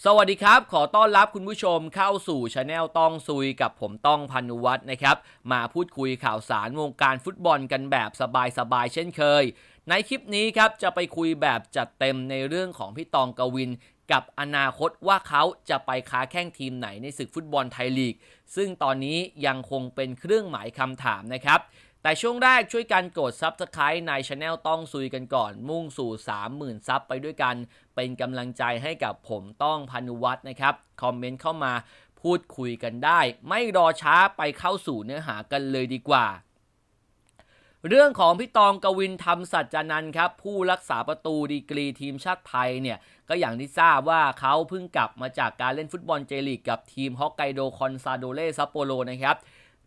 สวัสดีครับ ขอต้อนรับคุณผู้ชมเข้าสู่ช anel ต้องซุยกับผมต้องพันุวัฒน์นะครับ มาพูดคุยข่าวสารวงการฟุตบอลกันแบบสบายๆเช่นเคย ในคลิปนี้ครับจะไปคุยแบบจัดเต็มในเรื่องของพี่ตองกวิน กับอนาคตว่าเขาจะไปค้าแข้งทีมไหนในศึกฟุตบอลไทยลีก ซึ่งตอนนี้ยังคงเป็นเครื่องหมายคำถามนะครับ แต่ช่วงแรกช่วยกันกด Subscribe ใน Channel ต้องซุยกันก่อน มุ่งสู่ 30,000 ซับไปด้วยกัน เป็นกำลังใจให้กับผมต้องพานุวัฒน์นะครับ คอมเมนต์เข้ามาพูดคุยกันได้ ไม่รอช้าไปเข้าสู่เนื้อหากันเลยดีกว่า เรื่องของพี่ตองกวินทำสัจจานันครับ ผู้รักษาประตูดีกรีทีมชาติไทยเนี่ย ก็อย่างที่ทราบว่าเขาเพิ่งกลับมาจากการเล่นฟุตบอลเจลีกกับทีมฮอกไกโดคอนซาโดเลซัปโปโรนะครับ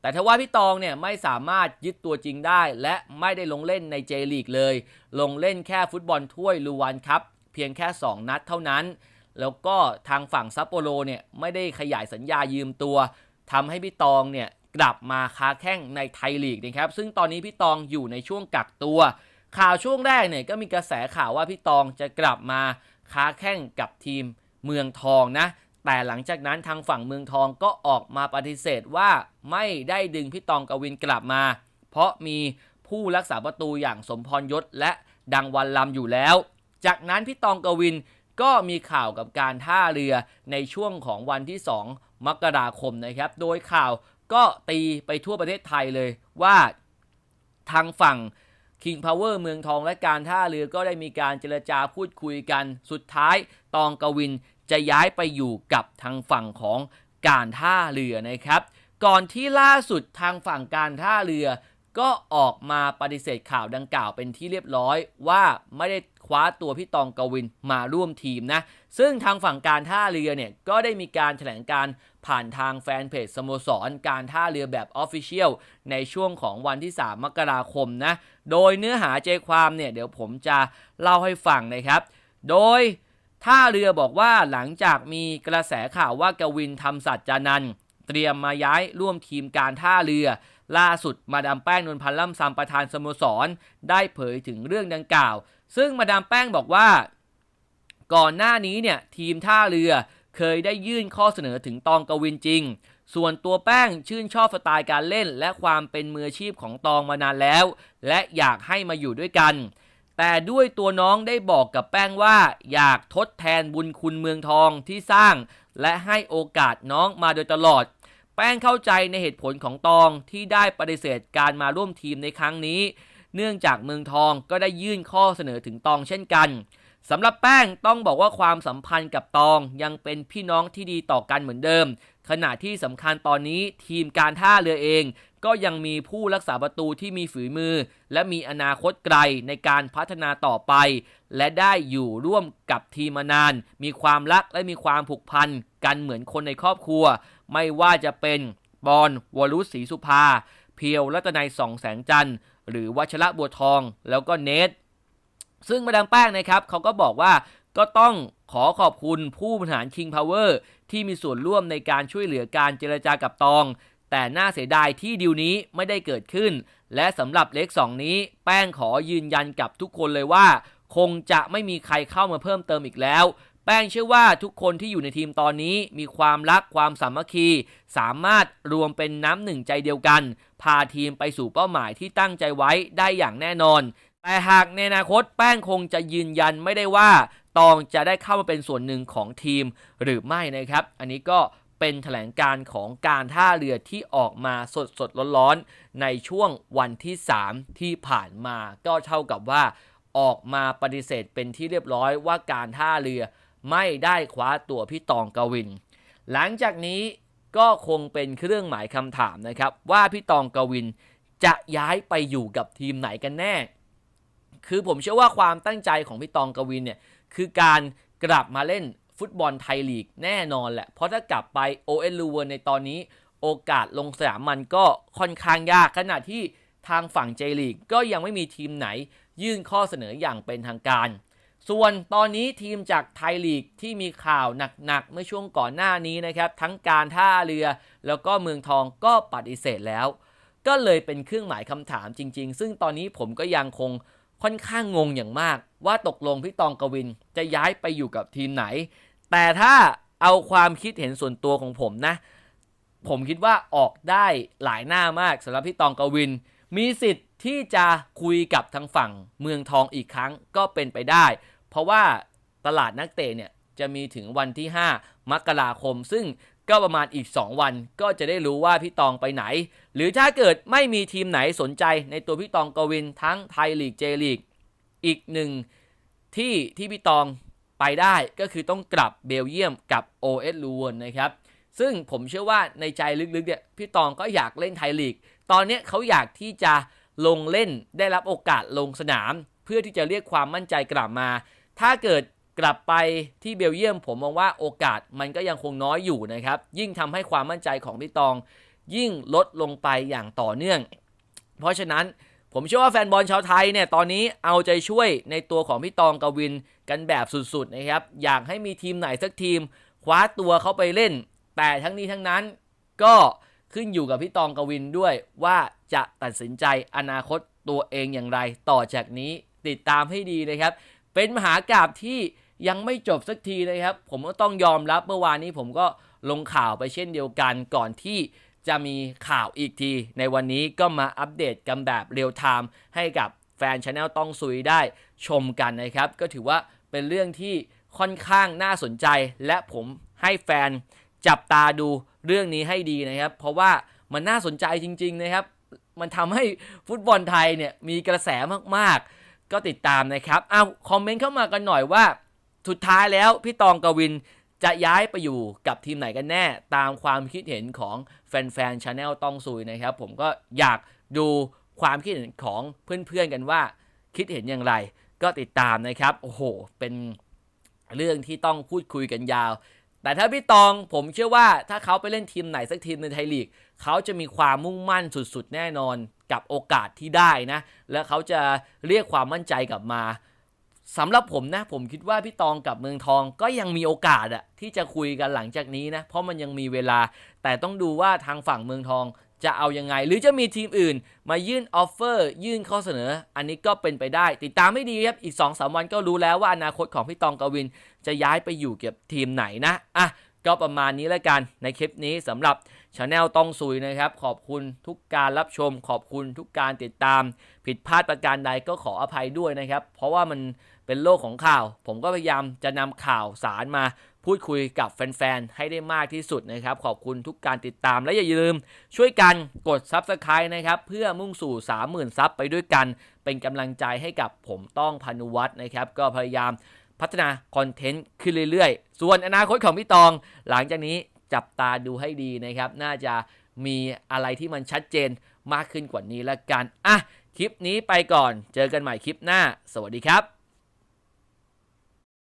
แต่ถ้าว่าพี่ตองเนี่ยไม่สามารถยึดตัวจริงได้ และไม่ได้ลงเล่นในเจลีกเลย ลงเล่นแค่ฟุตบอลถ้วยลูวันครับเพียงแค่ 2 นัดเท่านั้น แล้วก็ทางฝั่งซัปโปโรเนี่ยไม่ได้ขยายสัญญายืมตัวทำให้พี่ตองเนี่ยกลับมาค้าแข้งในไทยลีกนะครับ ซึ่งตอนนี้พี่ตองอยู่ในช่วงกักตัว ข่าวช่วงแรกเนี่ยก็มีกระแสข่าวว่าพี่ตองจะกลับมาค้าแข้งกับทีมเมืองทองนะ แต่หลังจากนั้นทางฝั่งเมืองทองก็ออกมาปฏิเสธว่าไม่ได้ดึงพี่ตองกวินกลับมา เพราะมีผู้รักษาประตูอย่างสมพรยศและดังวันลำอยู่แล้ว จากนั้นพี่ตองกวินก็มีข่าวกับการท่าเรือในช่วงของวันที่ 2 มกราคมนะครับ โดยข่าวก็ตีไปทั่วประเทศไทยเลยว่าทางฝั่ง King Power เมืองทองและการท่าเรือก็ได้มีการเจรจาพูดคุยกัน สุดท้ายตองกวิน จะย้ายไปอยู่กับทางฝั่งของการท่าเรือนะครับ ก่อนที่ล่าสุดทางฝั่งการท่าเรือ ก็ออกมาปฏิเสธข่าวดังกล่าวเป็นที่เรียบร้อย ว่าไม่ได้คว้าตัวพี่ตองกวินมาร่วมทีมนะ ซึ่งทางฝั่งการท่าเรือเนี่ยก็ได้มีการแถลงการผ่านทางแฟนเพจสโมสร การท่าเรือแบบออฟฟิเชียลในช่วงของวันที่ 3 มกราคมนะ โดยเนื้อหาใจความเนี่ยเดี๋ยวผมจะเล่าให้ฟังนะครับ โดย ท่าเรือบอกว่าหลังจากมีกระแสข่าวว่ากวินทำสัจจานันเตรียมมาย้ายร่วมทีมการท่าเรือ ล่าสุดมาดามแป้งนวลพันธ์ล่ำซำประธานสโมสร ได้เผยถึงเรื่องดังกล่าว ซึ่งมาดามแป้งบอกว่า ก่อนหน้านี้เนี่ยทีมท่าเรือเคยได้ยื่นข้อเสนอถึงตองกวินจริง ส่วนตัวแป้งชื่นชอบสไตล์การเล่น และความเป็นมืออาชีพของตองมานานแล้ว และอยากให้มาอยู่ด้วยกัน แต่ด้วยตัวน้องได้บอกกับแป้งว่าอยากทดแทนบุญคุณเมืองทองที่สร้าง และให้โอกาสน้องมาโดยตลอด แป้งเข้าใจในเหตุผลของตองที่ได้ปฏิเสธการมาร่วมทีมในครั้งนี้ เนื่องจากเมืองทองก็ได้ยื่นข้อเสนอถึงตองเช่นกันสำหรับแป้งต้องบอกว่าความสัมพันธ์กับตองยังเป็นพี่น้องที่ดีต่อกันเหมือนเดิม ขณะที่สำคัญตอนนี้ทีมการท่าเรือเอง ก็ยังมีผู้รักษาประตูที่มีฝีมือ และมีอนาคตไกลในการพัฒนาต่อไป และได้อยู่ร่วมกับทีมมานาน มีความรักและมีความผูกพันกันเหมือนคนในครอบครัว ไม่ว่าจะเป็นบอลวรุษศรีสุภา เพียวรัตนัยสองแสงจันทร์หรือวัชระบัวทองแล้วก็เนทซึ่งมาดามแป้งนะครับเขาก็บอกว่าก็ต้องขอขอบคุณผู้บริหาร King Power ที่มีส่วนร่วมในการช่วยเหลือการเจรจากับตอง แต่น่าเสียดายที่ดีลนี้ไม่ได้เกิดขึ้น และสำหรับเล็ก 2 นี้ แป้งขอยืนยันกับทุกคนเลยว่า คงจะไม่มีใครเข้ามาเพิ่มเติมอีกแล้วแป้งเชื่อว่าทุกคนที่อยู่ในทีมตอนนี้มีความรักความสามัคคี สามารถรวมเป็นน้ำหนึ่งใจเดียวกัน พาทีมไปสู่เป้าหมายที่ตั้งใจไว้ได้อย่างแน่นอน แต่หากในอนาคตแป้งคงจะยืนยันไม่ได้ว่า ตองจะได้เข้ามาเป็นส่วนหนึ่งของทีมหรือไม่นะครับ อันนี้ก็ เป็นแถลงการของการท่าเรือที่ออกมาสดสดร้อนๆ ในช่วงวันที่ 3 ที่ผ่านมาก็เท่ากับว่า ออกมาปฏิเสธเป็นที่เรียบร้อยว่าการท่าเรือไม่ได้คว้าตัวพี่ตองกวิน หลังจากนี้ก็คงเป็นเครื่องหมายคำถามนะครับ ว่าพี่ตองกวินจะย้ายไปอยู่กับทีมไหนกันแน่ คือผมเชื่อว่าความตั้งใจของพี่ตองกวินเนี่ยคือการกลับมาเล่น ฟุตบอลไทยลีกแน่นอนแหละ เพราะถ้ากลับไปโอเอลูเวอร์ในตอนนี้ โอกาสลงสนามมันก็ค่อนข้างยากขณะที่ทางฝั่งเจลีกก็ยังไม่มีทีมไหน ยื่นข้อเสนออย่างเป็นทางการ ส่วนตอนนี้ทีมจากไทยลีกที่มีข่าวหนักๆเมื่อช่วงก่อนหน้านี้นะครับ ทั้งการท่าเรือ แล้วก็เมืองทองก็ปฏิเสธแล้ว ก็เลยเป็นเครื่องหมายคำถามจริง ๆ ซึ่งตอนนี้ผมก็ยังคง ค่อนข้างงงอย่างมาก ว่าตกลงพี่ตองกวินจะย้ายไปอยู่กับทีมไหน แต่ถ้าเอาความคิดเห็นส่วนตัวของผมนะ ผมคิดว่าออกได้หลายหน้ามากสำหรับพี่ตองกวิน มีสิทธิ์ที่จะคุยกับทางฝั่งเมืองทองอีกครั้งก็เป็นไปได้ เพราะว่าตลาดนักเตะเนี่ยจะมีถึงวันที่ 5 มกราคม ซึ่ง ก็ประมาณอีก 2 วันก็จะได้รู้ว่าพี่ตองไปไหน หรือถ้าเกิดไม่มีทีมไหนสนใจในตัวพี่ตองกวินทั้งไทยลีกเจลีก อีกหนึ่งที่ที่พี่ตองไปได้ก็คือต้องกลับเบลเยียมกับ OS ลูวนนะครับ ซึ่งผมเชื่อว่าในใจลึกๆเนี่ยพี่ตองก็อยากเล่นไทยลีก ตอนนี้เขาอยากที่จะลงเล่นได้รับโอกาสลงสนาม เพื่อที่จะเรียกความมั่นใจกลับมา ถ้าเกิด กลับไปที่เบลเยียมผมมองว่าโอกาสมันก็ยังคงน้อยอยู่นะครับ ยิ่งทำให้ความมั่นใจของพี่ตอง ยิ่งลดลงไปอย่างต่อเนื่อง เพราะฉะนั้นผมเชื่อว่าแฟนบอลชาวไทยเนี่ยตอนนี้เอาใจช่วยในตัวของพี่ตองกวินกันแบบสุดๆนะครับ อยากให้มีทีมไหนสักทีม คว้าตัวเขาไปเล่น แต่ทั้งนี้ทั้งนั้นก็ขึ้นอยู่กับพี่ตองกวินด้วยว่าจะตัดสินใจอนาคตตัวเองอย่างไร ต่อจากนี้ติดตามให้ดีนะครับ เป็นมหากราบที่ ยังไม่จบสักทีนะครับ ผมก็ต้องยอมรับเมื่อวานนี้ผมก็ลงข่าวไปเช่นเดียวกันก่อนที่จะมีข่าวอีกที ในวันนี้ก็มาอัปเดตกันแบบเรียลไทม์ให้กับแฟนชาแนลต้องซุยได้ชมกันนะครับ ก็ถือว่าเป็นเรื่องที่ค่อนข้างน่าสนใจ และผมให้แฟนจับตาดูเรื่องนี้ให้ดีนะครับ เพราะว่ามันน่าสนใจจริง ๆ นะครับ มันทำให้ฟุตบอลไทยเนี่ยมีกระแสมากๆ ก็ติดตามนะครับเอาคอมเมนต์เข้ามากันหน่อยว่า สุดท้ายแล้วพี่ตองกวินจะย้ายไปอยู่กับทีมไหนกันแน่ ตามความคิดเห็นของแฟนๆชาแนลต้องซุยนะครับ ผมก็อยากดูความคิดเห็นของเพื่อนๆกันว่า คิดเห็นอย่างไร ก็ติดตามนะครับ โอ้โห เป็นเรื่องที่ต้องพูดคุยกันยาว แต่ถ้าพี่ตองผมเชื่อว่าถ้าเขาไปเล่นทีมไหนสักทีมในไทยลีก เขาจะมีความมุ่งมั่นสุดๆ แน่นอนกับโอกาสที่ได้นะ และเขาจะเรียกความมั่นใจกลับมา สำหรับผมนะ ผมคิดว่าพี่ตองกับเมืองทองก็ยังมีโอกาสอะที่จะคุยกันหลังจากนี้นะ เพราะมันยังมีเวลา แต่ต้องดูว่าทางฝั่งเมืองทองจะเอายังไง หรือจะมีทีมอื่น มายื่นออฟเฟอร์ ยื่นข้อเสนอ อันนี้ก็เป็นไปได้ ติดตามให้ดีครับ อีก 2-3วันก็รู้แล้วว่าอนาคตของพี่ตองกวิน จะย้ายไปอยู่เก็บทีมไหนนะอะก็ประมาณนี้แล้วกันในคลิปนี้สำหรับช anel ต้องซุยนะครับ ขอบคุณทุกการรับชม ขอบคุณทุกการติดตาม ผิดพลาดประการใดก็ขออภัยด้วยนะครับ เพราะว่ามัน เป็นโลกของข่าว ผมก็พยายามจะนำข่าวสารมาพูดคุยกับแฟนๆ ให้ได้มากที่สุดนะครับ ขอบคุณทุกการติดตามและอย่าลืม ช่วยกันกด Subscribe นะครับ เพื่อมุ่งสู่ 30,000 ซับไปด้วยกัน เป็นกำลังใจให้กับผมต้องพานุวัฒน์นะครับ ก็พยายามพัฒนาคอนเทนต์ขึ้นเรื่อยๆ ส่วนอนาคตของพี่ตอง หลังจากนี้จับตาดูให้ดีนะครับ น่าจะมีอะไรที่มันชัดเจนมากขึ้นกว่านี้ละกันอะคลิปนี้ไปก่อน เจอกันใหม่คลิปหน้า สวัสดีครับ